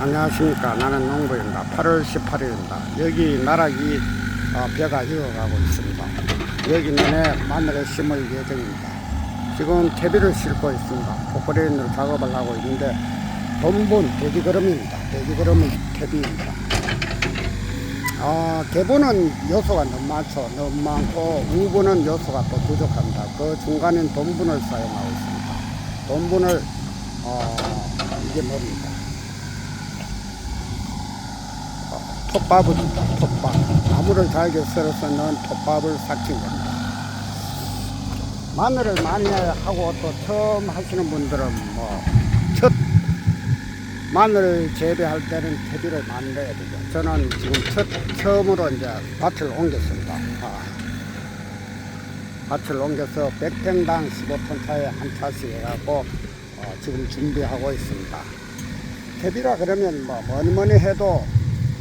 안녕하십니까. 나는 농부입니다. 8월 18일입니다. 여기 나락이 어, 벼가 익어가고 있습니다. 여기 내내 마늘을 심을 예정입니다. 지금 퇴비를 싣고 있습니다. 포크레인으로 작업을 하고 있는데 본분 돼지거름입니다. 돼지거름은 퇴비입니다. 아, 대부는 요소가 너무 많죠. 너무 많고 우분은 요소가 또 부족합니다. 그 중간엔 돈분을 사용하고 있습니다. 돈분을 어, 이게 뭡니까? 어, 톱밥입니다. 톱밥. 나무를 잘게 썰어서 넣은 톱밥을 삭힌 겁니다. 마늘을 많이 하고 또 처음 하시는 분들은 뭐 첫 마늘 재배할 때는 퇴비를 많이 넣어야 되죠. 저는 지금 첫, 처음으로 이제 밭을 옮겼습니다. 아, 밭을 옮겨서 100평당 15톤 차에 한 차씩 해갖고 어, 지금 준비하고 있습니다. 퇴비라 그러면 뭐 뭐니 뭐니 해도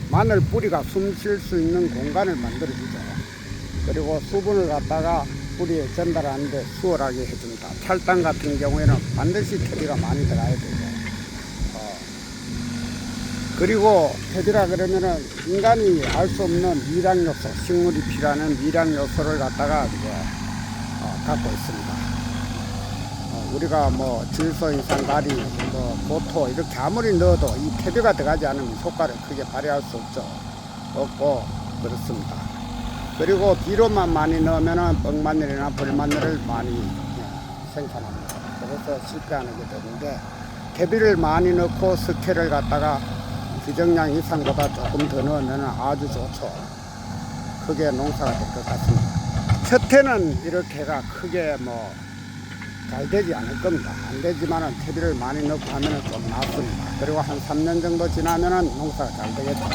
마늘 뿌리가 숨 쉴 수 있는 공간을 만들어주죠. 그리고 수분을 갖다가 뿌리에 전달하는데 수월하게 해줍니다. 찰당 같은 경우에는 반드시 퇴비가 많이 들어가야 되죠. 어, 그리고 퇴비라 그러면은 인간이 알 수 없는 미량 요소, 식물이 필요하는 미량 요소를 갖다가 이제 어, 갖고 있습니다. 어, 우리가 뭐 질소, 인산, 가리, 뭐 고토 이렇게 아무리 넣어도 이 퇴비가 들어가지 않으면 효과를 크게 발휘할 수 없죠. 없고 그렇습니다. 그리고 비료만 많이 넣으면은 뻥마늘이나 벌마늘을 많이 예, 생산합니다. 그래서 실패하는 게 되는데 퇴비를 많이 넣고 스케를 갖다가 규정량 이상보다 조금 더 넣으면 아주 좋죠. 크게 농사가 될 것 같습니다. 첫 해는 이렇게가 크게 뭐 잘 되지 않을 겁니다. 안 되지만은 퇴비를 많이 넣고 하면은 좀 낫습니다. 그리고 한 3년 정도 지나면은 농사가 잘 되겠죠.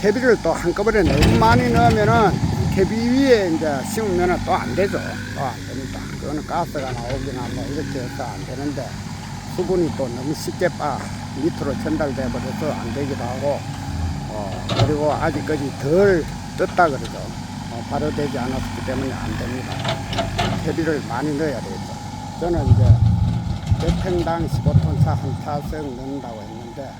퇴비를 또 한꺼번에 너무 많이 넣으면은 퇴비 위에 이제 심으면은 또 안 되죠. 또 안 됩니다. 그거는 가스가 나오기나 뭐 이렇게 해서 안 되는데 수분이 또 너무 쉽게 빠 밑으로 전달돼 버려서 안 되기도 하고 어, 그리고 아직까지 덜 떴다 그러죠. 어, 바로 되지 않았기 때문에 안 됩니다. 퇴비를 많이 넣어야 되죠. 저는 이제 몇 평당 15톤 차한 차씩 넣는다고 했는데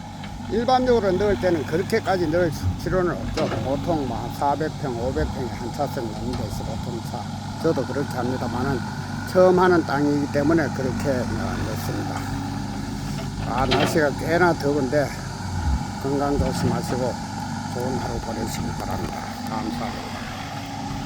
일반적으로 넣을 때는 그렇게까지 넣을 필요는 없죠. 보통 뭐 400평, 500평에 한 차씩 넣는데 15톤 차. 저도 그렇게 합니다만은 처음 하는 땅이기 때문에 그렇게 넣습니다. 아, 날씨가 꽤나 더운데 건강 조심하시고 좋은 하루 보내시기 바랍니다. 감사합니다.